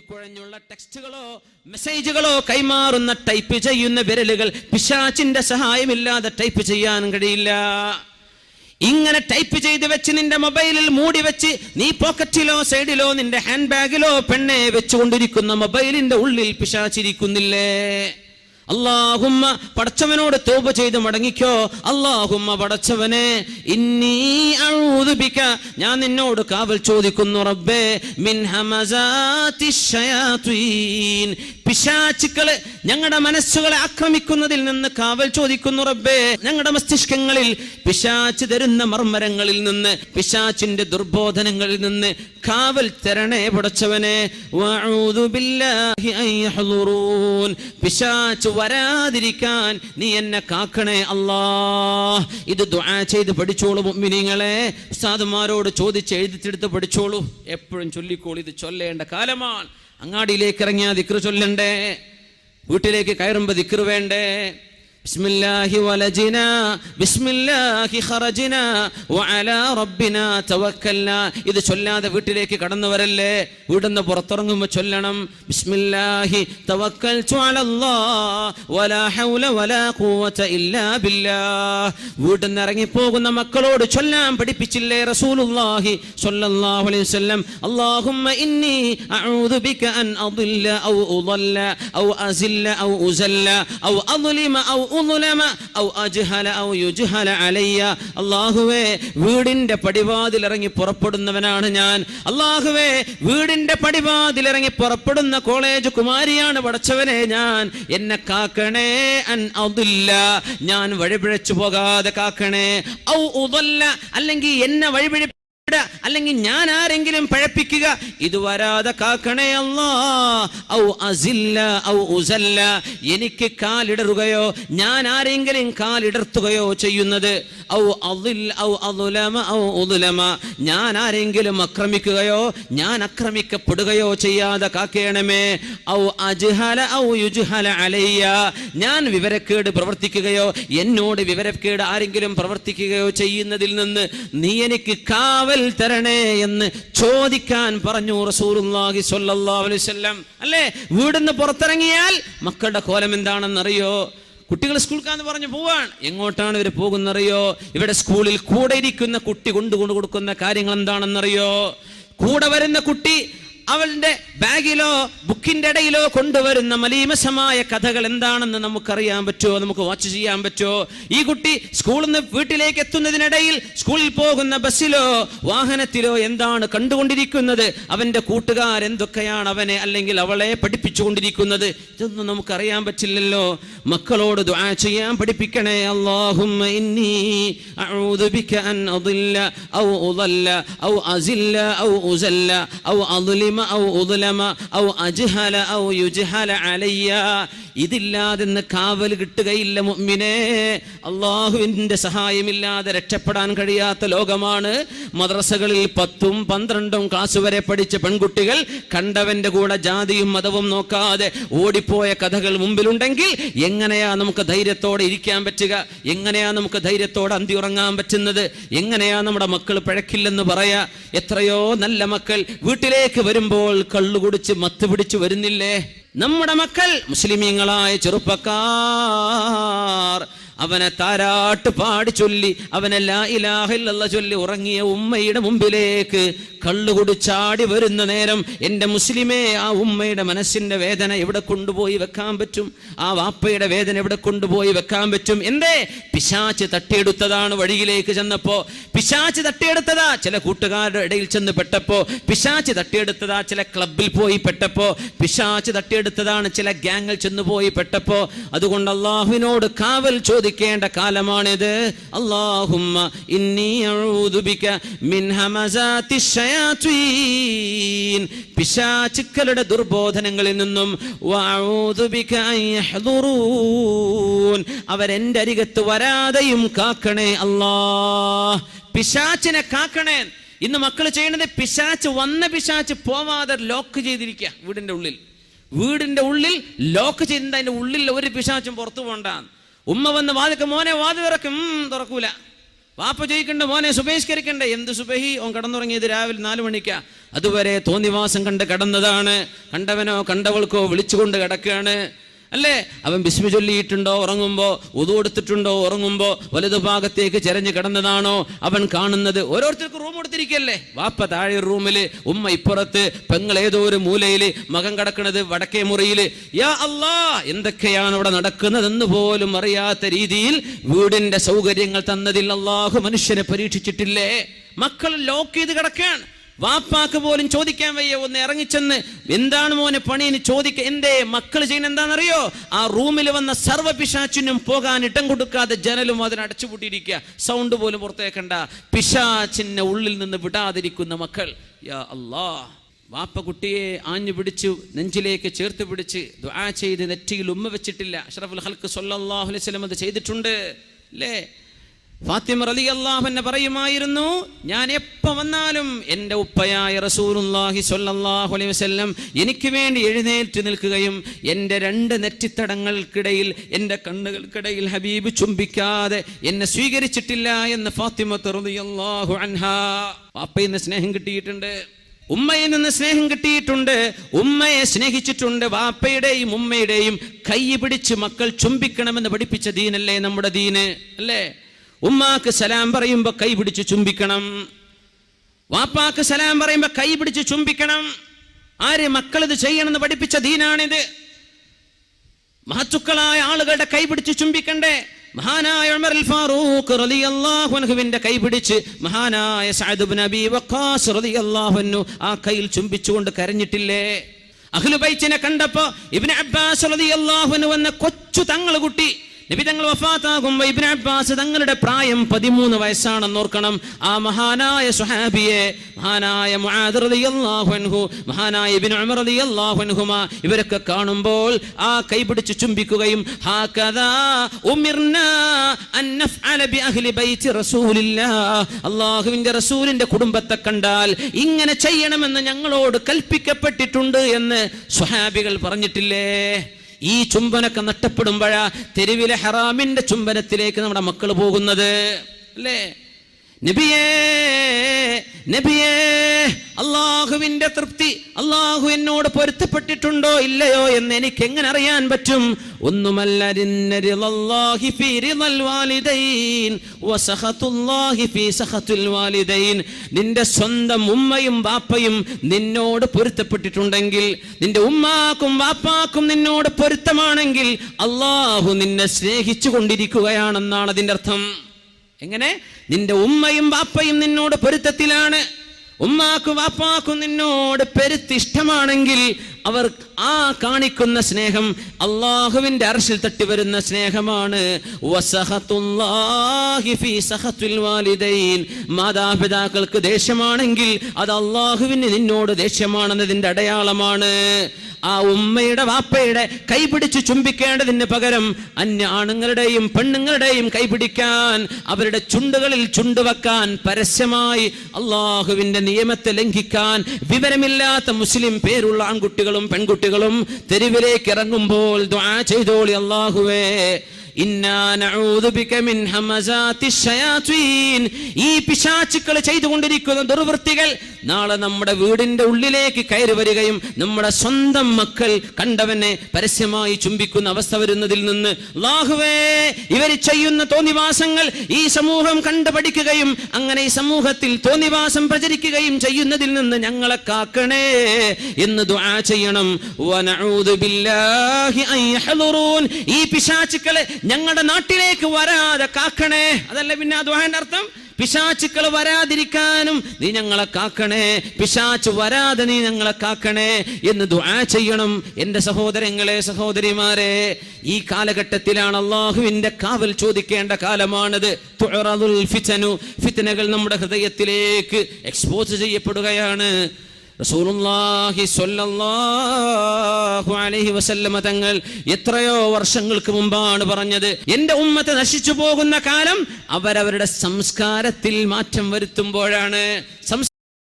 കുഴഞ്ഞുള്ള ടെക്സ്റ്റുകളോ മെസ്സേജുകളോ കൈമാറുന്ന ടൈപ്പ് ചെയ്യുന്ന വിരലുകൾ പിശാച്ചിന്റെ സഹായമില്ലാതെ ടൈപ്പ് ചെയ്യാൻ കഴിയില്ല. ഇങ്ങനെ ടൈപ്പ് ചെയ്ത് വെച്ച് നിന്റെ മൊബൈലിൽ മൂടി വെച്ച് നീ പോക്കറ്റിലോ സൈഡിലോ നിന്റെ ഹാൻഡ് ബാഗിലോ പെണ്ണെ വെച്ചുകൊണ്ടിരിക്കുന്ന മൊബൈലിന്റെ ഉള്ളിൽ പിശാച്ചിരിക്കുന്നില്ലേ അള്ളാഹുമ്മ പടച്ചവനോട് തോപ ചെയ്ത് മടങ്ങിക്കോ. അള്ളാഹുമ്മ പടച്ചവനെ ഇന്നീ ഞാൻ നിന്നോട് കാവൽ ചോദിക്കുന്നു റബ്ബേ മിൻ പിശാചുക്കൾ ഞങ്ങളുടെ മനസ്സുകളെ ആക്രമിക്കുന്നതിൽ നിന്ന് കാവൽ ചോദിക്കുന്നു റബ്ബേ. ഞങ്ങളുടെ മസ്തിഷ്കങ്ങളിൽ പിശാച്ച് തരുന്ന മർമ്മരങ്ങളിൽ നിന്ന് പിശാച്ചിന്റെ ദുർബോധനങ്ങളിൽ നിന്ന് കാവൽ തരണേ പടച്ചവനെ. പിശാച്ച് വരാതിരിക്കാൻ നീ എന്നെ കാക്കണേ അല്ലാ. ഇത് ദുആ ചെയ്ത് പഠിച്ചോളൂ മുഅ്മിനീങ്ങളെ. ഉസ്താദുമാരോട് ചോദിച്ച് എഴുതിച്ചെടുത്ത് പഠിച്ചോളൂ. എപ്പോഴും ചൊല്ലിക്കോളൂ ഇത് ചൊല്ലേണ്ട കാലമാണ്. അങ്ങാടിയിലേക്ക് ഇറങ്ങിയാൽ ദിക്ർ ചൊല്ലണ്ടേ? വീട്ടിലേക്ക് കയറുമ്പോൾ ദിക്ർ വേണ്ടേ? ബിസ്മില്ലാഹി വലജിന ബിസ്മില്ലാഹി ഖറജിന വഅലാ റബ്ബിന തവക്കൽന. ഇത് ചൊല്ലാതെ വീട്ടിലേക്ക് കടന്നു വരല്ലേ വീടുന്ന് പുറത്തിറങ്ങുമ്പോൾ ചൊല്ലണം. ബിസ്മില്ലാഹി തവക്കൽതു അലല്ലാഹ് വലാ ഹൗല വലാ ഖുവത ഇല്ലാ ബില്ലാഹ്. വീട്ടിന്ന് ഇറങ്ങി പോകുന്ന മക്കളോട് ചൊല്ലാൻ പഠിപ്പിച്ചില്ലേ റസൂലുള്ളാഹി സ്വല്ലല്ലാഹു അലൈഹി വസല്ലം? അല്ലാഹുമ്മ ഇന്നി അഊദു ബിക അൻ അദില്ല ഔ ഉദല്ല ഔ അസില്ല ഔ ഉസല്ല ഔ അദ്ലിമ ഔ അല്ലാഹുവേ വീടിന്റെ പടിവാതിൽ ഇറങ്ങി പുറപ്പെടുന്നവനാണ് ഞാൻ. അല്ലാഹുവേ വീടിന്റെ പടിവാതിൽ ഇറങ്ങി പുറപ്പെടുന്ന കോളേജ് കുമാരിയാണ് പടച്ചവനെ ഞാൻ. എന്നെ കാക്കണേ അൻ അതില്ല ഞാൻ വഴിപിഴച്ചു പോകാതെ കാക്കണേ. ഔ ഉതല്ല അല്ലെങ്കിൽ എന്നെ വഴിപിഴ അല്ലെങ്കിൽ ഞാൻ ആരെങ്കിലും പഴപ്പിക്കുക ഇത് വരാതെ കാക്കണേ ഔ അസില്ല ഔ ഉസല്ല. എനിക്ക് കാലിടറുകയോ ഞാൻ ആരെങ്കിലും കാലിടർത്തുകയോ ചെയ്യുന്നത്. ഔ ഔ ഔ ഞാൻ ആരെങ്കിലും അക്രമിക്കുകയോ ഞാൻ ആക്രമിക്കപ്പെടുകയോ ചെയ്യാതെ കാക്കേണമേ. ഔ അജ്ഹല ഔ യുജ്ഹല അലയ്യ. ഞാൻ വിവരക്കേട് പ്രവർത്തിക്കുകയോ എന്നോട് വിവരക്കേട് ആരെങ്കിലും പ്രവർത്തിക്കുകയോ ചെയ്യുന്നതിൽ നിന്ന് നീ എനിക്ക് കാവൽ തരണേ എന്ന് ചോദിക്കാൻ പറഞ്ഞു റസൂലുള്ളാഹി സ്വല്ലല്ലാഹു അലൈഹി വസല്ലം. അല്ലേ? വീടിന്ന് പുറത്തിറങ്ങിയാൽ മക്കളുടെ കോലം എന്താണെന്നറിയോ? കുട്ടികൾ സ്കൂൾക്കാന്ന് പറഞ്ഞു പോവാണ്. എങ്ങോട്ടാണ് ഇവർ പോകുന്നറിയോ? ഇവിടെ സ്കൂളിൽ കൂടെ ഇരിക്കുന്ന കുട്ടി കൊണ്ടുകൊണ്ട് കൊടുക്കുന്ന കാര്യങ്ങൾ എന്താണെന്നറിയോ? കൂടെ വരുന്ന കുട്ടി അവളുടെ ബാഗിലോ ബുക്കിന്റെ ഇടയിലോ കൊണ്ടുവരുന്ന മലീമസമായ കഥകൾ എന്താണെന്ന് നമുക്കറിയാൻ പറ്റുമോ? നമുക്ക് വാച്ച് ചെയ്യാൻ പറ്റുമോ? ഈ കുട്ടി സ്കൂളിൽ നിന്ന് വീട്ടിലേക്ക് എത്തുന്നതിനിടയിൽ സ്കൂളിൽ പോകുന്ന ബസ്സിലോ വാഹനത്തിലോ എന്താണ് കണ്ടുകൊണ്ടിരിക്കുന്നത്? അവന്റെ കൂട്ടുകാർ എന്തൊക്കെയാണ് അവനെ അല്ലെങ്കിൽ അവളെ പഠിപ്പിച്ചുകൊണ്ടിരിക്കുന്നത്? ഇതൊന്നും നമുക്കറിയാൻ പറ്റില്ലല്ലോ. മക്കളോട് ദുആ ചെയ്യാൻ പഠിപ്പിക്കണേ. അദില്ല ഔ ഉദല്ല ഔ അസില്ല ഔ ഉസല്ല ഔ ഔ ഉദ്ലമ ഔ അജ്ഹല ഔ യുജ്ഹല ഇതില്ലാതെന്ന് കാവൽ കിട്ടുകയില്ല മുമ്മിനെ അള്ളാഹുവിന്റെ സഹായമില്ലാതെ രക്ഷപ്പെടാൻ കഴിയാത്ത ലോകമാണ്. മദ്രസകളിൽ പത്തും പന്ത്രണ്ടും ക്ലാസ് വരെ പഠിച്ച പെൺകുട്ടികൾ കണ്ടവന്റെ കൂടെ ജാതിയും മതവും നോക്കാതെ ഓടിപ്പോയ കഥകൾ മുമ്പിലുണ്ടെങ്കിൽ എങ്ങനെയാ നമുക്ക് ധൈര്യത്തോടെ ഇരിക്കാൻ പറ്റുക? എങ്ങനെയാ നമുക്ക് ധൈര്യത്തോടെ അന്തി ഉറങ്ങാൻ പറ്റുന്നത്? എങ്ങനെയാ നമ്മുടെ മക്കൾ പിഴക്കില്ലെന്ന് പറയാ? എത്രയോ നല്ല മക്കൾ വീട്ടിലേക്ക് വരുമ്പോൾ കള്ളു കുടിച്ച് മത്ത് പിടിച്ച് വരുന്നില്ലേ? നമ്മുടെ മക്കൾ മുസ്ലിമീങ്ങളായ ചെറുപ്പക്കാർ. അവനെ താരാട്ട് പാടി ചൊല്ലി അവനെ ലാ ഇലാഹില്ല ചൊല്ലി ഉറങ്ങിയ ഉമ്മയുടെ മുമ്പിലേക്ക് കള്ളുകുടി ചാടി വരുന്ന നേരം എന്റെ മുസ്ലിമേ ആ ഉമ്മയുടെ മനസ്സിന്റെ വേദന എവിടെ കൊണ്ടുപോയി വെക്കാൻ പറ്റും? ആ വാപ്പയുടെ വേദന എവിടെ കൊണ്ടുപോയി വെക്കാൻ പറ്റും? എന്തേ? പിശാച്ച് തട്ടിയെടുത്തതാണ് വഴിയിലേക്ക് ചെന്നപ്പോ. പിശാച്ച് തട്ടിയെടുത്തതാ ചില കൂട്ടുകാരുടെ ഇടയിൽ ചെന്ന് പെട്ടപ്പോ. പിശാച്ച് തട്ടിയെടുത്തതാ ചില ക്ലബിൽ പോയി പെട്ടപ്പോ. പിശാച്ച് തട്ടിയെടുത്തതാണ് ചില ഗ്യാങ്ങിൽ ചെന്ന് പോയി പെട്ടപ്പോ. അതുകൊണ്ട് അള്ളാഹുവിനോട് കാവൽ ചോദിക്കേണ്ട കാലമാണിത്. അള്ളാഹുമ്മ ഇന്നീ മിൻ പിശാചുക്കളുടെ ദുർബോധനങ്ങളിൽ നിന്നും അവരെന്റെ അരികത്ത് വരാതെയും കാക്കണേ അല്ലാ. പിശാച്ചിനെ കാക്കണേ. ഇന്ന് മക്കൾ ചെയ്യുന്നത് പിശാച്ച് വന്ന പിശാച്ച് പോവാതെ ലോക്ക് ചെയ്തിരിക്കുക വീടിന്റെ ഉള്ളിൽ. വീടിന്റെ ഉള്ളിൽ ലോക്ക് ചെയ്തിട്ട് ഉള്ളിൽ ഒരു പിശാച്ചും പുറത്തു പോകണ്ട ഉമ്മ വന്ന് വാതിക്ക് മോനെ വാതി തുറക്കും. തുറക്കൂല. വാപ്പ ചോദിക്കണ്ട മോനെ സുബഹിഷ്കരിക്കണ്ടേ എന്ത് സുബഹി? ഓൻ കടന്നുറങ്ങിയത് രാവിലെ നാലു മണിക്കാ. അതുവരെ തോന്നിവാസം കണ്ട് കടന്നതാണ്. കണ്ടവനോ കണ്ടവൾക്കോ വിളിച്ചുകൊണ്ട് കിടക്കുകയാണ്. അല്ലേ? അവൻ ബിസ്മി ചൊല്ലിയിട്ടുണ്ടോ? ഉറങ്ങുമ്പോൾ ഉതു കൊടുത്തിട്ടുണ്ടോ? ഉറങ്ങുമ്പോൾ വലതു ഭാഗത്തേക്ക് ചെരഞ്ഞു കിടന്നതാണോ? അവൻ കാണുന്നത് ഓരോരുത്തർക്കും റൂം കൊടുത്തിരിക്കല്ലേ? വാപ്പ താഴെ റൂമിൽ ഉമ്മ ഇപ്പുറത്ത് പെങ്ങൾ ഏതോ ഒരു മൂലയിൽ മകൻ കിടക്കുന്നത് വടക്കേ മുറിയിൽ യാ അല്ലാ എന്തൊക്കെയാണ് അവിടെ നടക്കുന്നതെന്ന് പോലും അറിയാത്ത രീതിയിൽ വീടിന്റെ സൗകര്യങ്ങൾ തന്നതിൽ അള്ളാഹു മനുഷ്യനെ പരീക്ഷിച്ചിട്ടില്ലേ? മക്കൾ ലോക്ക് ചെയ്ത് കിടക്കുകയാണ്. വാപ്പാക്ക് പോലും ചോദിക്കാൻ വയ്യ. ഒന്ന് ഇറങ്ങിച്ചെന്ന് എന്താണ് മോനെ പണിയെന്ന് ചോദിക്ക. എന്റെ മക്കൾ ചെയ്യുന്ന എന്താണെന്നറിയോ? ആ റൂമിൽ വന്ന സർവ പിശാച്ചിനും പോകാൻ ഇടം കൊടുക്കാതെ ജനലും അതിന് അടച്ചുപൂട്ടിയിരിക്കുക സൗണ്ട് പോലും പുറത്തേക്കണ്ട. പിശാച്ചിന്റെ ഉള്ളിൽ നിന്ന് വിടാതിരിക്കുന്ന മക്കൾ. യാ അല്ലാ. വാപ്പ കുട്ടിയെ ആഞ്ഞു പിടിച്ചു നെഞ്ചിലേക്ക് ചേർത്ത് പിടിച്ച് ദുആ ചെയ്ത് നെറ്റിയിൽ ഉമ്മ വെച്ചിട്ടില്ല. അഷ്റഫുൽ ഹൽക്ക് വസല്ലം അത് ചെയ്തിട്ടുണ്ട്. അല്ലേ ഫാത്തിമ റലി അള്ളാഹുന്നെ പറയുമായിരുന്നു ഞാൻ എപ്പോ വന്നാലും എന്റെ ഉപ്പയായ റസൂലുള്ളാഹി സ്വല്ലല്ലാഹു അലൈഹി വസല്ലം എനിക്ക് വേണ്ടി എഴുന്നേറ്റ് നിൽക്കുകയും എന്റെ രണ്ട് നെറ്റിത്തടങ്ങൾക്കിടയിൽ എന്റെ കണ്ണുകൾക്കിടയിൽ ഹബീബ് ചുംബിക്കാതെ എന്നെ സ്വീകരിച്ചിട്ടില്ല എന്ന് ഫാത്തിമ റളിയല്ലാഹു അൻഹാ പാപ്പയിൽ നിന്ന് സ്നേഹം കിട്ടിയിട്ടുണ്ട് ഉമ്മയിൽ നിന്ന് സ്നേഹം കിട്ടിയിട്ടുണ്ട് ഉമ്മയെ സ്നേഹിച്ചിട്ടുണ്ട് വാപ്പയുടെയും ഉമ്മയുടെയും കൈ പിടിച്ച് മക്കൾ ചുംബിക്കണമെന്ന് പഠിപ്പിച്ച ദീനല്ലേ നമ്മുടെ ദീന് അല്ലേ? ഉമ്മാക്ക് സലാം പറയുമ്പോ കൈ പിടിച്ച് ചുംബിക്കണം. വാപ്പാക്ക് സലാം പറയുമ്പോ കൈ പിടിച്ച് ചുംബിക്കണം. ആര് ഇത് ചെയ്യണമെന്ന് പഠിപ്പിച്ച ദീനാണിത്. മഹത്തുക്കളായ ആളുകളുടെ കൈ പിടിച്ച് ചുംബിക്കണ്ടേ? മഹാനായ ഉമർ അൽ ഫാറൂഖ് റളിയല്ലാഹു അൻഹുവിന്റെ കൈ പിടിച്ച് മഹാനായ സഅദ് ഇബ്നു അബി വഖാസ് റളിയല്ലാഹു അൻഹു ആ കൈയിൽ ചുംബിച്ചുകൊണ്ട് കരഞ്ഞിട്ടില്ലേ? അഹ്ലുബൈത്തിനെ കണ്ടപ്പോ ഇബ്നു അബ്ബാസ് റളിയല്ലാഹു അൻഹു വന്ന കൊച്ചു തങ്ങൾ കുട്ടി നബി തങ്ങൾ വഫാത്താകുമ്പോ ഇബ്നു അബ്ബാസ് തങ്ങളുടെ പ്രായം പതിമൂന്ന് വയസ്സാണെന്ന് ഓർക്കണം. ആ മഹാനായ സുഹാബിയെ മഹാനായ അൻഹു മഹാനായ അൻഹുമ ഇവരൊക്കെ കാണുമ്പോൾ ആ കൈപിടിച്ച് ചുംബിക്കുകയും അള്ളാഹുവിന്റെ റസൂലിന്റെ കുടുംബത്തെ കണ്ടാൽ ഇങ്ങനെ ചെയ്യണമെന്ന് ഞങ്ങളോട് കൽപ്പിക്കപ്പെട്ടിട്ടുണ്ട് എന്ന് സുഹാബികൾ പറഞ്ഞിട്ടില്ലേ? ഈ ചുംബനൊക്കെ നഷ്ടപ്പെടുമ്പോഴാ തെരുവിലെ ഹറാമിന്റെ ചുംബനത്തിലേക്ക് നമ്മുടെ മക്കൾ പോകുന്നത്. അല്ലേ? നബിയേ നബിയേ അള്ളാഹുവിന്റെ തൃപ്തി അള്ളാഹു എന്നോട് പൊരുത്തപ്പെട്ടിട്ടുണ്ടോ ഇല്ലയോ എന്ന് എനിക്ക് എങ്ങനെ അറിയാൻ പറ്റും? ഒന്നുമല്ല നിന്റെ സ്വന്തം ഉമ്മയും ബാപ്പയും നിന്നോട് പൊരുത്തപ്പെട്ടിട്ടുണ്ടെങ്കിൽ നിന്റെ ഉമ്മാക്കും വാപ്പാക്കും നിന്നോട് പൊരുത്തമാണെങ്കിൽ അള്ളാഹു നിന്നെ സ്നേഹിച്ചു കൊണ്ടിരിക്കുകയാണെന്നാണ് അതിന്റെ അർത്ഥം. എങ്ങനെ? നിന്റെ ഉമ്മയും വാപ്പയും നിന്നോട് പൊരുത്തത്തിലാണ്. ഉമ്മാക്കും വാപ്പാക്കും നിന്നോട് പെരുത്തിഷ്ടമാണെങ്കിൽ അവർ ആ കാണിക്കുന്ന സ്നേഹം അള്ളാഹുവിന്റെ അർശിൽ തട്ടി വരുന്ന സ്നേഹമാണ്. മാതാപിതാക്കൾക്ക് ദേഷ്യമാണെങ്കിൽ അത് അള്ളാഹുവിന് നിന്നോട് ദേഷ്യമാണെന്നതിന്റെ അടയാളമാണ്. ആ ഉമ്മയുടെ വാപ്പയുടെ കൈപിടിച്ച് ചുംബിക്കേണ്ടതിന് പകരം അന്യ ആണുങ്ങളുടെയും പെണ്ണുങ്ങളുടെയും കൈപിടിക്കാൻ അവരുടെ ചുണ്ടുകളിൽ ചുണ്ടുവെക്കാൻ പരസ്യമായി അള്ളാഹുവിന്റെ നിയമത്തെ ലംഘിക്കാൻ വിവരമില്ലാത്ത മുസ്ലിം പേരുള്ള ആൺകുട്ടികളും പെൺകുട്ടികളും തെരുവിലേക്ക് ഇറങ്ങുമ്പോൾ ദ്വാ ചെയ്തോളി അള്ളാഹുവേ. ഈ പിശാചുക്കൾ ചെയ്തുകൊണ്ടിരിക്കുന്ന ദുർവൃത്തികൾ നാളെ നമ്മുടെ വീടിന്റെ ഉള്ളിലേക്ക് കയറി വരികയും നമ്മുടെ സ്വന്തം മക്കൾ കണ്ടവനെ പരസ്യമായി ചുംബിക്കുന്ന അവസ്ഥ വരുന്നതിൽ നിന്ന് ലാഹുവേ ഇവർ ചെയ്യുന്ന തോന്നിവാസങ്ങൾ ഈ സമൂഹം കണ്ടുപഠിക്കുകയും അങ്ങനെ ഈ സമൂഹത്തിൽ തോന്നിവാസം പ്രചരിക്കുകയും ചെയ്യുന്നതിൽ നിന്ന് ഞങ്ങളെ കാക്കണേ എന്ന് ദുആ ചെയ്യണം. ഈ പിശാചുക്കളെ ഞങ്ങളുടെ നാട്ടിലേക്ക് വരാതെ കാക്കണേ. അതല്ല പിന്നെ ആ അർത്ഥം. പിശാച്ചുക്കൾ വരാതിരിക്കാനും നീ ഞങ്ങളെ കാക്കണേ. പിശാച്ച് വരാതെ നീ ഞങ്ങളെ കാക്കണേ എന്ന് ദുആ ചെയ്യണം. എന്റെ സഹോദരങ്ങളെ സഹോദരിമാരെ ഈ കാലഘട്ടത്തിലാണ് അള്ളാഹുവിന്റെ കാവൽ ചോദിക്കേണ്ട കാലമാണിത്. ഫിത്തനകൾ നമ്മുടെ ഹൃദയത്തിലേക്ക് എക്സ്പോസ് ചെയ്യപ്പെടുകയാണ്. റസൂലുള്ളാഹി സ്വല്ലല്ലാഹു അലൈഹി വസല്ലമ തങ്ങൾ എത്രയോ വർഷങ്ങൾക്ക് മുമ്പാണ് പറഞ്ഞത് എന്റെ ഉമ്മത്ത് നശിച്ചു പോകുന്ന കാലം അവരവരുടെ സംസ്കാരത്തിൽ മാറ്റം വരുത്തുമ്പോഴാണ്.